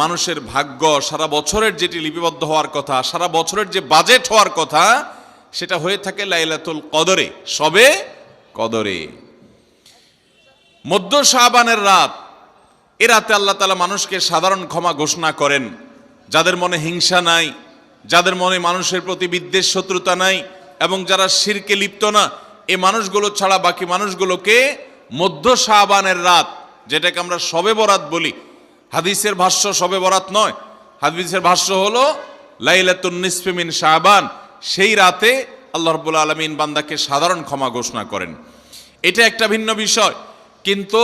মানুষের ভাগ্য সারা বছরের যেটি লিপিবদ্ধ হওয়ার কথা, সারা বছরের যে বাজেট হওয়ার কথা, সেটা হয়ে থাকে লাইলাতুল কদরে। সবে কদরে। মধ্য শাহবানের রাত, এ রাতে আল্লাহ তালা মানুষকে সাধারণ ক্ষমা ঘোষণা করেন। যাদের মনে হিংসা নাই, যাদের মনে মানুষের প্রতি বিদ্বেষ, শত্রুতা নাই, এবং যারা শিরকে লিপ্ত না এই মানুষগুলো ছাড়া বাকি মানুষগুলোকে মধ্য শাহবানের রাত, যেটাকে আমরা সবে বরাত বলি হাদিসের ভাষ্য সবে বরাত নয়। হাদিসের ভাষ্য হলো, লাইলাতুন নিসফিমিন শাহবান সেই রাতে আল্লাহ রব্বুল আলমিন বান্দাকে সাধারণ ক্ষমা ঘোষণা করেন। এটা একটা ভিন্ন বিষয়, কিন্তু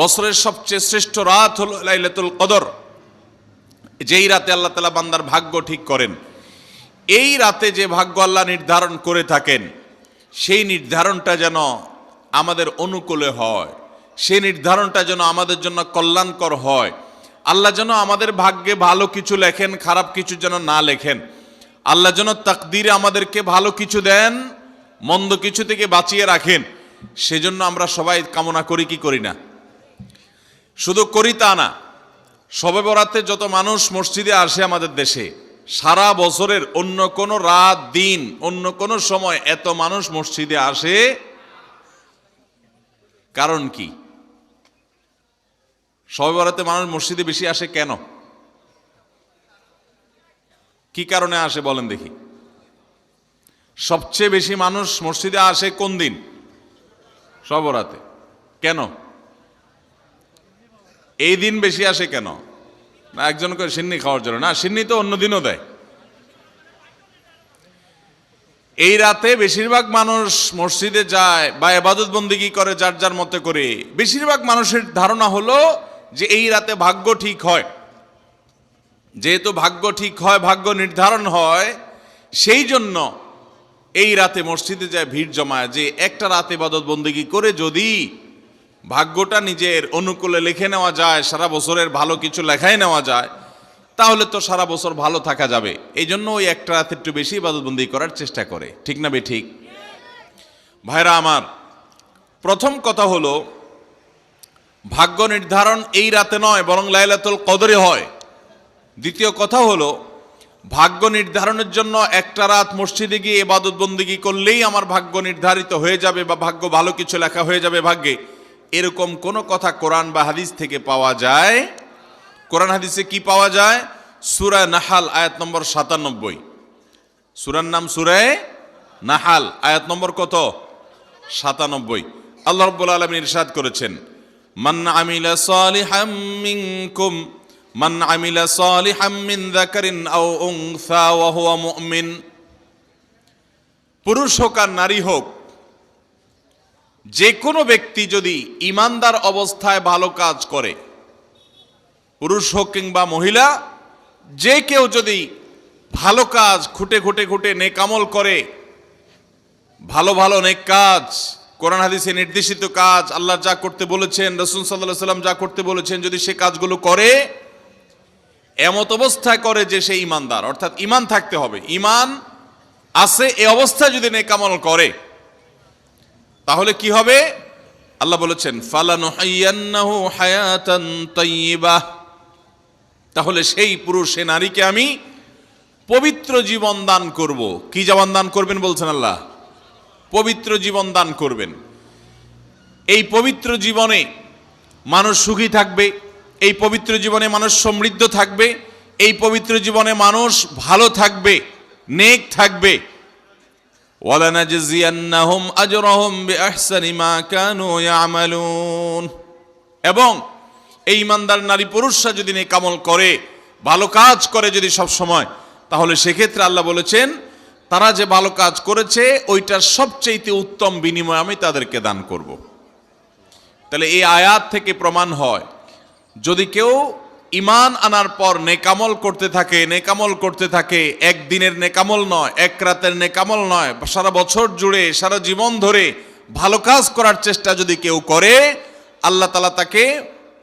বছরের সবচেয়ে শ্রেষ্ঠ রাত হলো লাইলাতুল কদর। যেই রাতে আল্লাহ তালা বান্দার ভাগ্য ঠিক করেন। এই রাতে যে ভাগ্য আল্লাহ নির্ধারণ করে থাকেন, সেই নির্ধারণটা যেন আমাদের অনুকূলে হয়। সেই নির্ধারণটা যেন আমাদের জন্য কল্যাণকর হয়। আল্লাহ যেন আমাদের ভাগ্যে ভালো কিছু লেখেন, খারাপ কিছু যেন না লেখেন। আল্লাহ যেন তাকদিরে আমাদেরকে ভালো কিছু দেন, মন্দ কিছু থেকে বাঁচিয়ে রাখেন। সেজন্য আমরা সবাই কামনা করি, কি করি না? শুধু করি তা না সবে বরাতে যত মানুষ মসজিদে আসে আমাদের দেশে, সারা বছরের অন্য কোনো রাত, দিন, অন্য কোনো সময় এত মানুষ মসজিদে আসে। কারণ কি? সবে বরাতে মানুষ মসজিদে বেশি আসে কেন? কি কারণে আসে বলেন দেখি। সবচেয়ে বেশি মানুষ মসজিদে আসে কোন দিন? সবরাতে কেন? এই দিন বেশি আসে কেন? না একজন করে সিন্নি খাওয়ার জন্য। না, সিন্নি তো অন্য দিনও দেয়। এই রাতে বেশিরভাগ মানুষ মসজিদে যায় বা এবাদত বন্দিগি করে যার যার মতে করে। বেশিরভাগ মানুষের ধারণা হলো যে এই রাতে ভাগ্য ঠিক হয়। যেহেতু ভাগ্য ঠিক হয়, ভাগ্য নির্ধারণ হয়, সেই জন্য এই রাতে মসজিদে যায় ভিড় জমায় যে একটা রাতে ইবাদত বন্দিগি করে যদি ভাগ্যটা নিজের অনুকূলে লিখে নেওয়া যায়, সারা বছরের ভালো কিছু লেখাই নেওয়া যায়, তাহলে তো সারা বছর ভালো থাকা যাবে। এই জন্য ওই একটা রাতে একটু বেশি ইবাদতবন্দি করার চেষ্টা করে। ঠিক না বে ঠিক? ভাইরা আমার, প্রথম কথা হলো ভাগ্য নির্ধারণ এই রাতে নয়, বরং লাইলাতুল কদরে হয়। দ্বিতীয় কথা হলো, ভাগ্য নির্ধারণের জন্য একটা রাত মসজিদে গিয়ে এবাদত বন্দিগি করলেই আমার ভাগ্য নির্ধারিত হয়ে যাবে বা ভাগ্য ভালো কিছু লেখা হয়ে যাবে ভাগ্যে। এরকম কোনো কথা কোরআন বা হাদিস থেকে পাওয়া যায়? কোরআন হাদিসে কি পাওয়া যায়? সুরা নাহাল, আয়াত নম্বর সাতানব্বই। সুরার নাম সুরায় নাহাল, আয়াত নম্বর কত? সাতানব্বই। আল্লাহ রব্বুল আলমিন ইরশাদ করেছেন মান আমিলা সালিহাম মিনকুম, মান আমিলা সালিহাম মিন যাকারিন আও উনসা ওয়া হুয়া মুমিন। পুরুষ হোক আর নারী হোক যে কোনো ব্যক্তি যদি ইমানদার অবস্থায় ভালো কাজ করে, পুরুষ হোক কিংবা মহিলা, যে কেউ যদি ভালো কাজ খুঁটে খুঁটে খুঁটে নেকামল করে, ভালো ভালো নেক কাজ কোরআন হাদিসে নির্দেশিত কাজ, আল্লাহ যা করতে বলেছেন, রসুল সাল্লাহ সাল্লাম যা করতে বলেছেন, যদি সে কাজগুলো করে, এমত অবস্থায় করে যে সে ইমানদার অর্থাৎ ইমান থাকতে হবে। ইমান আছে, এ অবস্থায় যদি নেকামল করে, তাহলে কি হবে? আল্লাহ বলেছেন, ফালানুহাইয়ান্নাহু হায়াতান তাইয়্যিবাহ তাহলে সেই পুরুষ, সে নারীকে আমি পবিত্র জীবন দান করব। কি জীবন দান করবেন বলছেন আল্লাহ? পবিত্র জীবন দান করবেন। এই পবিত্র জীবনে মানুষ সুখী থাকবে, এই পবিত্র জীবনে মানুষ সমৃদ্ধ থাকবে, এই পবিত্র জীবনে মানুষ ভালো থাকবে, নেক থাকবে। এবং এই ইমানদার নারী পুরুষরা যদি নেকামল করে, ভালো কাজ করে যদি সব সময় তাহলে সেক্ষেত্রে আল্লাহ বলেছেন তারা যে ভালো কাজ করেছে, ওইটার সবচেয়ে উত্তম বিনিময় আমি তাদেরকে দান করব। তাহলে এই আয়াত থেকে প্রমাণ হয়, যদি কেউ ইমান আনার পর নেকামল করতে থাকে, নেকামল করতে থাকে, একদিনের নেকামল নয়, এক রাতের নেকামল নয়, সারা বছর জুড়ে, সারা জীবন ধরে ভালো কাজ করার চেষ্টা যদি কেউ করে, আল্লাহ তালা তাকে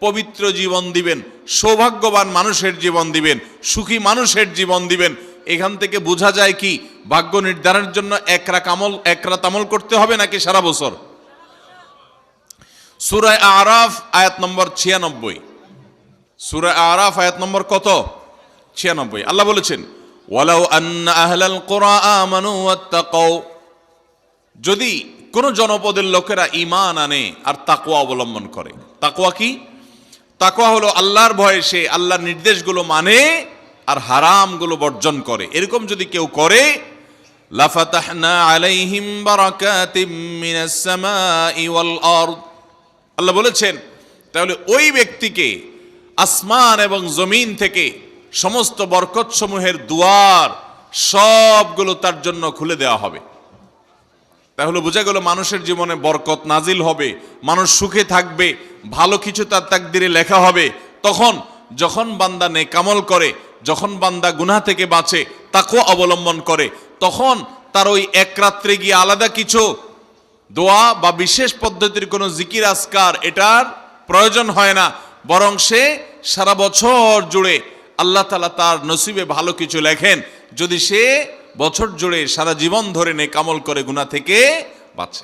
পবিত্র জীবন দিবেন, সৌভাগ্যবান মানুষের জীবন দিবেন, সুখী মানুষের জীবন দিবেন এখান থেকে বোঝা যায় কি, ভাগ্য নির্ধারণের জন্য এক রাত আমল এক রাত আমল করতে হবে নাকি সারা বছর? সুরায় আরাফ, আয়াত নম্বর ছিয়ানব্বই। সুরায় আরাফ, আয়াত নম্বর কত? ছিয়ানব্বই। আল্লাহ বলেছেন যদি কোন জনপদের লোকেরা ঈমান আনে আর তাকওয়া অবলম্বন করে, তাকওয়া কি? তাকওয়া হলো আল্লাহর ভয়ে সে আল্লাহর নির্দেশগুলো মানে আর হারামগুলো বর্জন করে। এরকম যদি কেউ করে আল্লাহ বলেছেন, তাহলে ওই ব্যক্তিকে আসমান এবং জমিন থেকে সমস্ত বরকতসমূহের দুয়ার সবগুলো তার জন্য খুলে দেওয়া হবে। তাহলে বোঝা গেল মানুষের জীবনে বরকত নাজিল হবে, মানুষ সুখে থাকবে, ভালো কিছু তার তাকদিরে লেখা হবে। তখন যখন বান্দা নেকামল করে যখন বান্দা গুনা থেকে বাঁচে তাকেও অবলম্বন করে, তখন তার ওই এক রাত্রে গিয়ে আলাদা কিছু দোয়া বা বিশেষ পদ্ধতির কোনো জিকির আসকার এটার প্রয়োজন হয় না। বরং সে সারা বছর জুড়ে আল্লাহ তালা তার নসিবে ভালো কিছু লেখেন। যদি সে বছর জুড়ে সারা জীবন ধরে নে কামল করে গুণা থেকে বাঁচে।